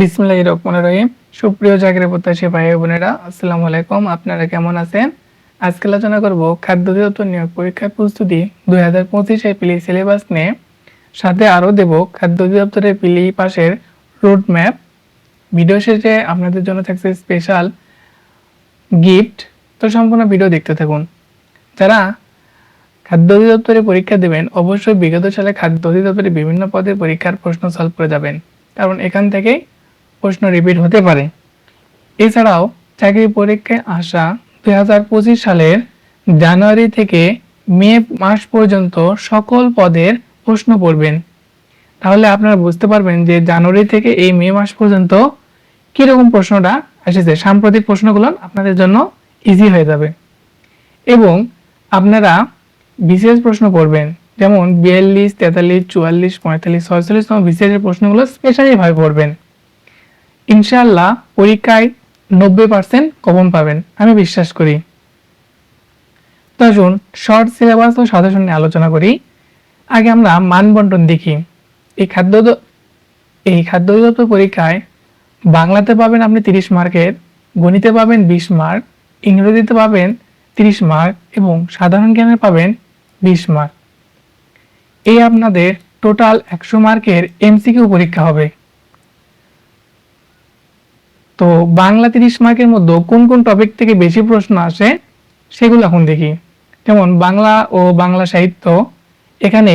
বিসমুল্লাহ রহমান রহিম। সুপ্রিয় চাকরি প্রত্যাশী ভাই বোনেরা, আসসালামু আলাইকুম। আপনারা কেমন আছেন? আজকে আলোচনা করব খাদ্য অধিদপ্তর নিয়োগ পরীক্ষার প্রস্তুতি দুই হাজার পঁচিশে পিলি সিলেবাস নিয়ে। সাথে আরও দেব খাদ্য অধিদপ্তরের পিলি পাশের রোড ম্যাপ ভিডিও শেষে আপনাদের জন্য থাকছে স্পেশাল গিফট। তো সম্পূর্ণ ভিডিও দেখতে থাকুন। যারা খাদ্য অধিদপ্তরে পরীক্ষা দেবেন, অবশ্যই বিগত সালে খাদ্য অধিদপ্তরে বিভিন্ন পদের পরীক্ষার প্রশ্ন সলভ করে যাবেন। কারণ এখান থেকেই প্রশ্ন রিপিট হতে পারে। এছাড়াও, চাকরি পরীক্ষায় আসা দুই হাজার পঁচিশ সালের জানুয়ারি থেকে মে মাস পর্যন্ত সকল পদের প্রশ্ন পড়বেন। তাহলে আপনারা বুঝতে পারবেন যে জানুয়ারি থেকে এই মে মাস পর্যন্ত কীরকম প্রশ্নটা এসেছে। সাম্প্রতিক প্রশ্নগুলো আপনাদের জন্য ইজি হয়ে যাবে। এবং আপনারা বিশেষ প্রশ্ন করবেন, যেমন বিয়াল্লিশ, তেতাল্লিশ, চুয়াল্লিশ, পঁয়তাল্লিশ ছয়চল্লিশতম বিসিএসের প্রশ্নগুলো স্পেশালিভাবে পড়বেন। ইনশাআল্লাহ পরীক্ষায় নব্বই পার্সেন্ট কমন পাবেন, আমি বিশ্বাস করি। তো আসুন শর্ট সিলেবাস ও সাজেশন নিয়ে আলোচনা করি। আগে আমরা মানবন্টন দেখি। এই খাদ্য এই খাদ্য অধিদপ্তর পরীক্ষায় বাংলাতে পাবেন আপনি তিরিশ মার্কের, গণিতে পাবেন বিশ মার্ক, ইংরেজিতে পাবেন তিরিশ মার্ক এবং সাধারণ জ্ঞানে পাবেন বিশ মার্ক। এই আপনাদের টোটাল একশো মার্কের এমসিকিউ পরীক্ষা হবে। তো বাংলা তিরিশ মার্কের মধ্যে কোন কোন টপিক থেকে বেশি প্রশ্ন আসে, সেগুলো এখন দেখি। যেমন বাংলা ও বাংলা সাহিত্য, এখানে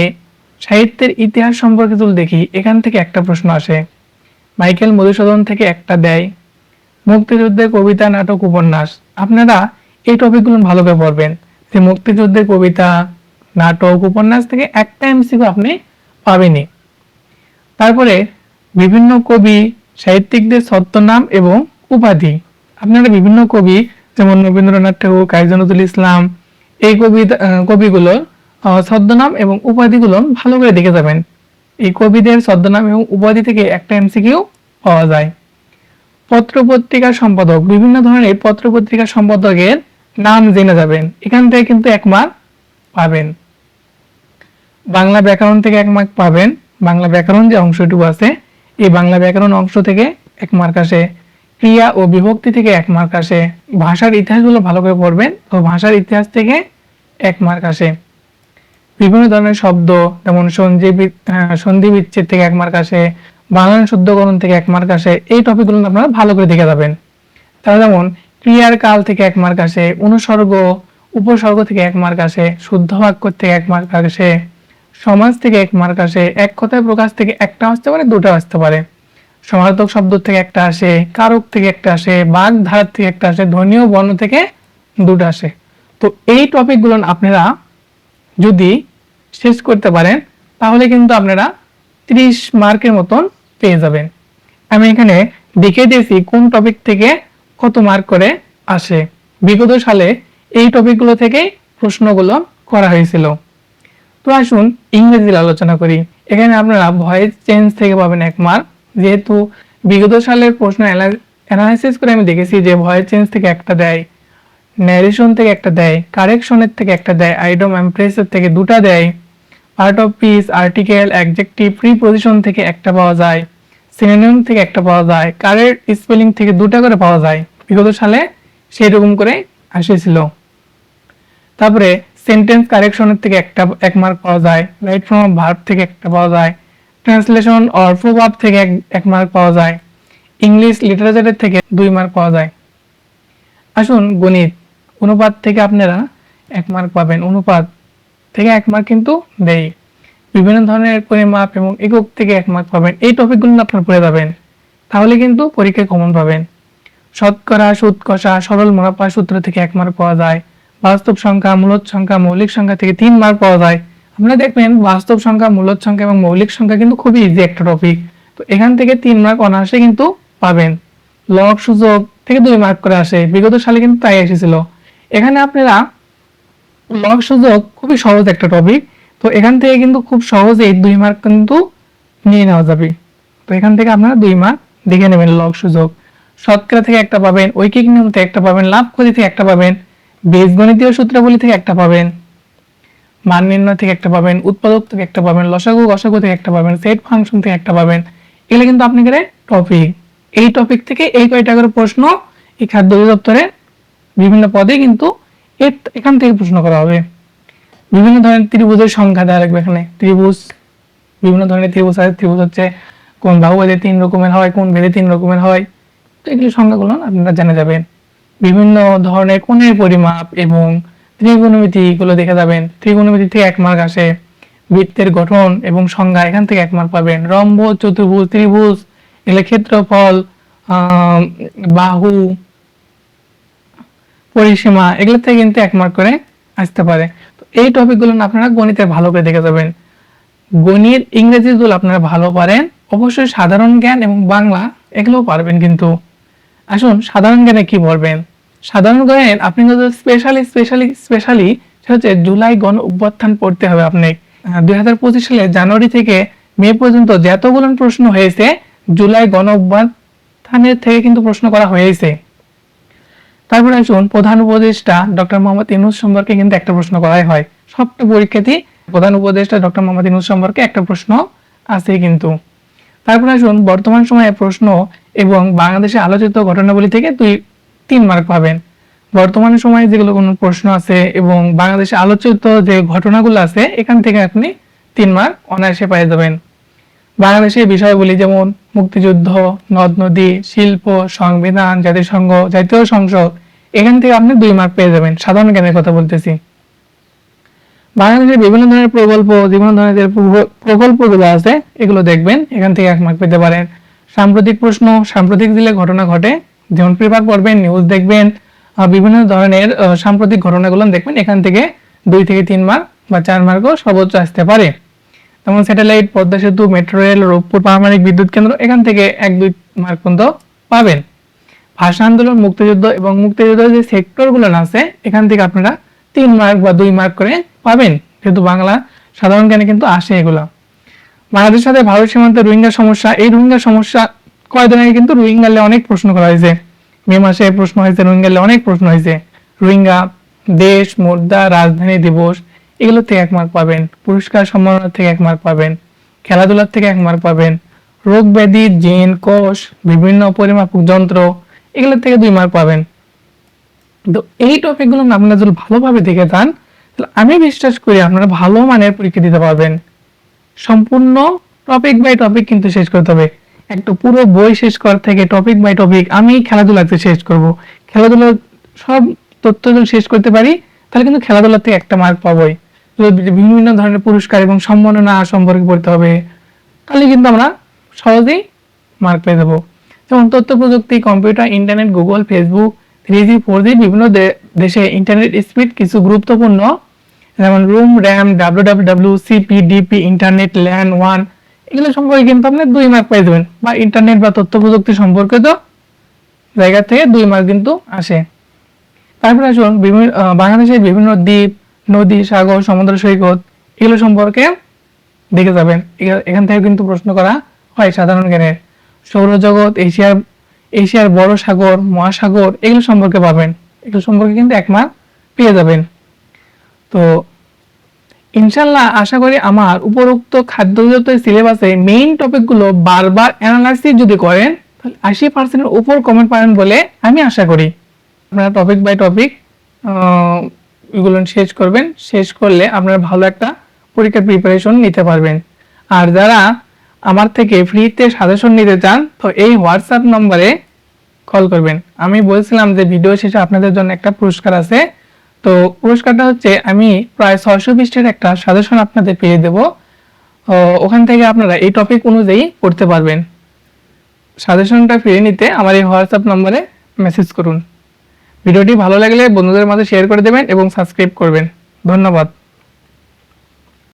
সাহিত্যের ইতিহাস সম্পর্কে যদি দেখি, এখান থেকে একটা প্রশ্ন আসে। মাইকেল মধুসূদন থেকে একটা দেয়। মুক্তিযুদ্ধের কবিতা, নাটক, উপন্যাস। আপনারা এই টপিকগুলো ভালো করে পড়বেন। যে মুক্তিযুদ্ধের কবিতা, নাটক, উপন্যাস থেকে একটা এমসিকিউ আপনি পাবেনই। তারপরে বিভিন্ন কবি সাহিত্যিকদের ছদ্মনাম এবং উপাধি। আপনারা বিভিন্ন কবি যেমন রবীন্দ্রনাথ ঠাকুর কাজী নজরুল ইসলাম এই আহ, কবিগুলোর ছদ্মনাম এবং উপাধিগুলো ভালো করে দেখে যাবেন। এই কবিদের ছদ্মনাম এবং উপাধি থেকে একটা এমসিকিউ পাওয়া যায়। পত্র পত্রিকার সম্পাদক বিভিন্ন ধরনের পত্র পত্রিকার সম্পাদকের নাম জেনে যাবেন। এখান থেকে কিন্তু এক মার্ক পাবেন। বাংলা ব্যাকরণ থেকে এক মার্ক পাবেন। বাংলা ব্যাকরণ যে অংশটুকু আছে এই বাংলা ব্যাকরণ অংশ থেকে এক মার্ক আসে। ক্রিয়া ও বিভক্তি থেকে এক মার্ক আসে। ভাষার ইতিহাসগুলো ভালো করে পড়বেন তো ভাষার ইতিহাস থেকে এক মার্ক আসে। বিভিন্ন ধরনের শব্দ যেমন সন্ধি বি- আহ, সন্ধি বিচ্ছেদ থেকে এক মার্ক আসে বানান শুদ্ধকরণ থেকে এক মার্ক আসে এই টপিকগুলো আপনারা ভালো করে দেখে যাবেন। তারা যেমন ক্রিয়ার কাল থেকে এক মার্ক আসে অনুসর্গ উপসর্গ থেকে এক মার্ক আসে শুদ্ধ বাক্য থেকে এক মার্ক আসে। সমাজ থেকে এক মার্ক আসে, এক কথায় প্রকাশ থেকে একটা আসতে পারে, দুটো আসতে পারে। সমার্থক শব্দ থেকে একটা আসে, কারক থেকে একটা আসে বাঘ ধারার থেকে একটা আসে ধ্বনীয় বর্ণ থেকে দুটো আসে। তো এই টপিকগুলো আপনারা যদি শেষ করতে পারেন, তাহলে কিন্তু আপনারা ত্রিশ মার্কের মতন পেয়ে যাবেন। আমি এখানে দেখে দিয়েছি কোন টপিক থেকে কত মার্ক করে আসে। বিগত সালে এই টপিকগুলো থেকে প্রশ্নগুলো করা হয়েছিল। তো আসুন ইংরেজির আলোচনা করি। এখানে আপনারা ভয়েস চেঞ্জ থেকে পাবেন এক মার্ক যেহেতু বিগত সালের প্রশ্ন অ্যানালাইসিস করে আমি দেখেছি যে ভয়েস চেঞ্জ থেকে একটা দেয় ন্যারেশন থেকে একটা দেয় কারেকশনের থেকে একটা দেয় আইডম এমপ্রেসের থেকে দুটা দেয় part of speech article adjective preposition থেকে একটা পাওয়া যায় সিনোনিম থেকে একটা পাওয়া যায় কারের স্পেলিং থেকে দুটা করে পাওয়া যায়। বিগত সালে সেই রকম করে আসেছিল। তারপরে সেন্টেন্স কারেকশনের থেকে একটা, এক মার্ক পাওয়া যায় রাইট ফ্রম ভার্ব থেকে একটা পাওয়া যায় ট্রান্সলেশন অর প্রভাব থেকে এক এক মার্ক পাওয়া যায় ইংলিশ লিটারেচারের থেকে দুই মার্ক পাওয়া যায়। আসুন গণিত, অনুপাত থেকে আপনারা এক মার্ক পাবেন, অনুপাত থেকে এক মার্ক কিন্তু দেয় বিভিন্ন ধরনের পরিমাপ এবং একক থেকে এক মার্ক পাবেন, এই টপিকগুলো আপনারা পড়ে যাবেন, তাহলে কিন্তু পরীক্ষায় কমন পাবেন। শতকরা সুদ কষা সরল মুনাফা সূত্র থেকে এক মার্ক পাওয়া যায় বাস্তব সংখ্যা মূলদ সংখ্যা, মৌলিক সংখ্যা থেকে তিন মার্ক পাওয়া যায়। আপনারা দেখবেন বাস্তব সংখ্যা মূলদ সংখ্যা এবং মৌলিক সংখ্যা কিন্তু খুবই ইজি একটা টপিক তো এখান থেকে তিন মার্ক অনায়াসে কিন্তু পাবেন। লগ সুযোগ থেকে দুই মার্ক করে আসে। বিগত সালে কিন্তু তাই এসেছিল। এখানে আপনারা লগ সুযোগ খুবই সহজ একটা টপিক তো এখান থেকে কিন্তু খুব সহজেই দুই মার্ক কিন্তু নিয়ে নেওয়া যাবে। তো এখান থেকে আপনারা দুই মার্ক দেখে নেবেন লগ সুযোগ। শতকরা থেকে একটা পাবেন, ঐকিক নিয়ম থেকে একটা পাবেন, লাভ ক্ষতি থেকে একটা পাবেন। বীজগণিতীয় সূত্রাবলী থেকে একটা পাবেন, মান নির্ণয় থেকে একটা পাবেন, উৎপাদক থেকে একটা পাবেন, লসাগু, গসাগু থেকে একটা পাবেন, সেট ফাংশন থেকে একটা পাবেন। এগুলো কিন্তু আপনাদের টপিক এই টপিক থেকে এই কয়টা করে প্রশ্ন এই খাদ্য অধিদপ্তরের বিভিন্ন পদে কিন্তু এখান থেকে প্রশ্ন করা হবে। বিভিন্ন ধরনের ত্রিভুজের সংখ্যা দেওয়া লাগবে এখানে। ত্রিভুজ, বিভিন্ন ধরনের ত্রিভুজ আছে। ত্রিভুজ হচ্ছে কোন বাহুবেদে তিন রকমের হয়, কোন বেদে তিন রকমের হয়। তো এগুলো সংখ্যাগুলো আপনারা জেনে যাবেন। বিভিন্ন ধরনের কোণের পরিমাপ এবং ত্রিকোণমিতি এগুলো দেখে যাবেন। ত্রিকোণমিতি থেকে এক মার্ক আসে। বৃত্তের গঠন এবং সংজ্ঞা এখান থেকে এক মার্ক পাবেন। রম্ব চতুর্ভুজ, ত্রিভুজ, এগুলো ক্ষেত্রফল বাহু, পরিসীমা এগুলো থেকে কিন্তু এক মার্ক করে আসতে পারে। তো এই টপিকগুলো আপনারা গণিতে ভালো করে দেখে যাবেন। গণিত ইংরেজি গুলো আপনারা ভালো পারেন। অবশ্যই সাধারণ জ্ঞান এবং বাংলা এগুলো পারবেন কিন্তু। আসুন, সাধারণ জ্ঞানে কি পড়বেন সাধারণ জ্ঞানের আপনি যদি স্পেশালি স্পেশালি স্পেশালি সেটা হচ্ছে জুলাই গণ অভ্যুত্থান পড়তে হবে আপনি। দুই হাজার পঁচিশ সালে জানুয়ারি থেকে মে পর্যন্ত যতগুলো প্রশ্ন হয়েছে, জুলাই গণ অভ্যুত্থানের থেকে কিন্তু প্রশ্ন করা হয়েছে। তারপরে আসুন, প্রধান উপদেষ্টা ডক্টর মোহাম্মদ ইউনুস সম্পর্কে কিন্তু একটা প্রশ্ন করাই হয়। সবটা পরীক্ষাতেই প্রধান উপদেষ্টা ডক্টর মোহাম্মদ ইউনুস সম্পর্কে একটা প্রশ্ন আছে কিন্তু। তারপরে আসুন, বর্তমান সময়ে প্রশ্ন এবং বাংলাদেশে আলোচিত ঘটনাবলী থেকে দুই তিন মার্ক পাবেন। বর্তমান সময়ে যেগুলো কোনো প্রশ্ন আছে এবং বাংলাদেশে আলোচিত যে ঘটনাগুলো আছে, এখান থেকে আপনি তিন মার্ক অনায়াসে পেয়ে যাবেন। বাংলাদেশের বিষয়গুলি যেমন মুক্তিযুদ্ধ, নদ নদী, শিল্প, সংবিধান, জাতিসংঘ, জাতীয় সংসদ, এখান থেকে আপনি দুই মার্ক পেয়ে যাবেন। সাধারণ জ্ঞানের কথা বলতেছি। বাংলাদেশের বিভিন্ন ধরনের প্রকল্প, বিভিন্ন ধরনের যে প্রকল্পগুলো আছে, এগুলো দেখবেন, এখান থেকে এক মার্ক পেতে পারেন। সাম্প্রতিক প্রশ্ন, সাম্প্রতিক দিলে ঘটনা ঘটে যেমন পেপার পড়বেন নিউজ দেখবেন বিভিন্ন ধরনের সাম্প্রতিক ঘটনাগুলো দেখবেন, এখান থেকে দুই থেকে তিন মার্ক বা চার মার্কও সর্বোচ্চ আসতে পারে। যেমন স্যাটেলাইট পদ্মা সেতু মেট্রো রেল রূপপুর পারমাণবিক বিদ্যুৎ কেন্দ্র, এখান থেকে এক দুই মার্ক পর্যন্ত পাবেন। ভাষা আন্দোলন, মুক্তিযুদ্ধ এবং মুক্তিযুদ্ধের যে সেক্টরগুলো আছে, এখান থেকে আপনারা তিন মার্ক বা দুই মার্ক করে পাবেন। যেহেতু বাংলা সাধারণ জ্ঞানে কিন্তু আসে এগুলো। বাংলাদেশের সাথে ভারত সীমান্তে রোহিঙ্গা সমস্যা, এই রোহিঙ্গা সমস্যা কয়েকদিন আগে কিন্তু রোহিঙ্গালে অনেক প্রশ্ন করা হয়েছে। মে মাসে প্রশ্ন হয়েছে, রোহিঙ্গালে অনেক প্রশ্ন হয়েছে। রোহিঙ্গা দেশ, মুদ্রা, রাজধানী, দিবস, এগুলো থেকে এক মার্ক পাবেন। পুরস্কার সম্মাননা থেকে এক মার্ক পাবেন। খেলাধুলার থেকে এক মার্ক পাবেন। রোগ ব্যাধি জিন কোষ, বিভিন্ন পরিমাপক যন্ত্র এগুলোর থেকে দুই মার্ক পাবেন। তো এই টপিকগুলো আপনারা যদি ভালোভাবে দেখে যান, তাহলে আমি বিশ্বাস করি আপনারা ভালো মানের পরীক্ষা দিতে পারবেন। সম্পূর্ণ টপিক বাই টপিক কিন্তু শেষ করতে হবে। একটা পুরো বই শেষ করার থেকে টপিক বাই টপিক আমি খেলাধুলাতে শেষ করব। খেলাধুলা সব তথ্য যদি শেষ করতে পারি, তাহলে কিন্তু খেলাধুলা থেকে একটা মার্ক পাবোই। বিভিন্ন ধরনের পুরস্কার এবং সম্মাননা সম্পর্কে পড়তে হবে, তাহলে কিন্তু আমরা সহজেই মার্ক পেয়ে যাব। যেমন তথ্য প্রযুক্তি computer internet Google Facebook three G four G বিভিন্ন দেশে ইন্টারনেট স্পিড কিছু গুরুত্বপূর্ণ। যেমন ROM RAM W W CP DP internet LAN one এগুলো সম্পর্কে কিন্তু আপনি দুই মার্ক পেয়ে যাবেন। বা ইন্টারনেট বা তথ্য প্রযুক্তি সম্পর্কিত জায়গা থেকে দুই মার্ক কিন্তু আসে। তারপরে আসুন, বিভিন্ন বাংলাদেশের বিভিন্ন দ্বীপ, নদী, সাগর, সমুদ্র, সৈকত, এগুলো সম্পর্কে দেখে যাবেন। এখা- এখান থেকে কিন্তু প্রশ্ন করা হয় সাধারণ জ্ঞানের। সৌরজগৎ, এশিয়ার এশিয়ার বড় সাগর, মহাসাগর, এগুলো সম্পর্কে পাবেন। এগুলো সম্পর্কে কিন্তু এক মার্ক পেয়ে যাবেন। তো ইনশাল্লাহ আশা করি আমার উপরোক্ত খাদ্যজাত সিলেবাসে মেইন টপিকগুলো বারবার অ্যানালাইসিস যদি করেন, তাহলে আশি পার্সেন্টের উপর কমেন্ট পাবেন বলে আমি আশা করি। আপনারা টপিক বাই টপিক এগুলো শেষ করবেন। শেষ করলে আপনারা ভালো একটা পরীক্ষার প্রিপারেশন নিতে পারবেন। আর যারা আমার থেকে ফ্রিতে সাজেশন নিতে চান, তো এই হোয়াটসঅ্যাপ নম্বরে কল করবেন। আমি বলছিলাম যে ভিডিও শেষে আপনাদের জন্য একটা পুরস্কার আছে। তো পুরস্কারটা হচ্ছে আমি প্রায় ছয়শো পৃষ্ঠের একটা সাজেশন আপনাদের পেয়ে দেব। ওখান থেকে আপনারা এই টপিক অনুযায়ী পড়তে পারবেন। সাজেশনটা ফিরে নিতে আমার এই হোয়াটসঅ্যাপ নম্বরে মেসেজ করুন। ভিডিওটি ভালো লাগলে বন্ধুদের মাঝে শেয়ার করে দেবেন এবং সাবস্ক্রাইব করবেন। ধন্যবাদ।